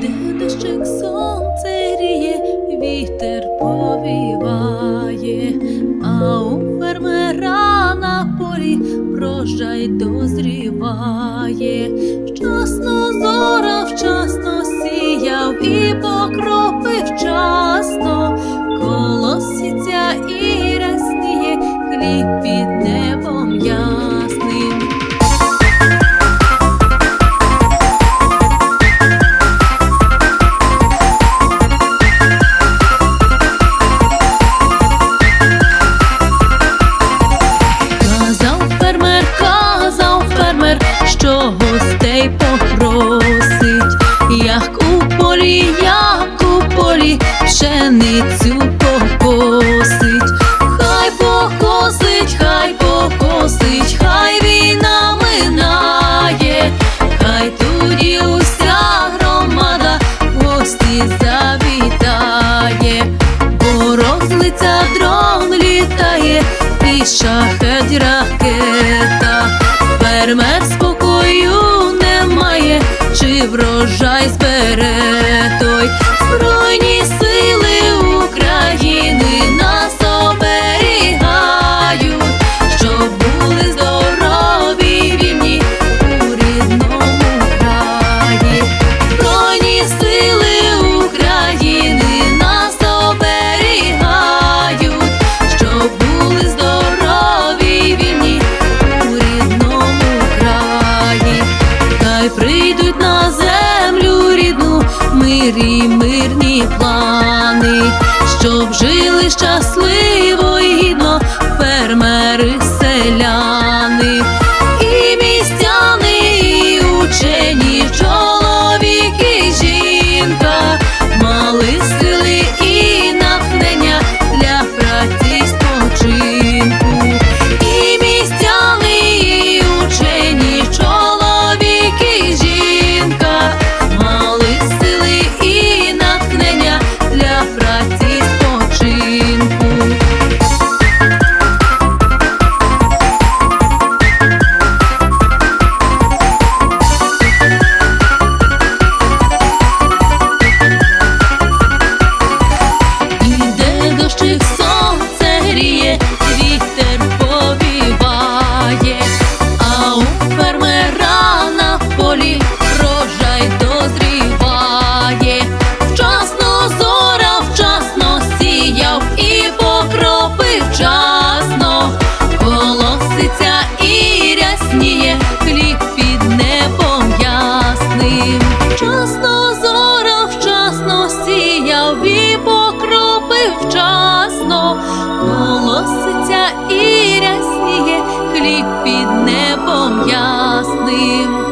де дощик сонце гріє, вітер повіває, а у на полі врожай дозріває. Вчасно зорав, вчасно сіяв і покропив вчасно, колоситься і гостей попросить, як у полі, як у полі, пшеницю покосить, хай покосить, хай покосить, хай війна минає, хай тоді уся громада в гості завітає, бо розлиця дрон літає, і шахет ракета, врожай збере той мирі, мирні плани, щоб жили щасливо tease колоситься і рясніє хліб під небом ясним.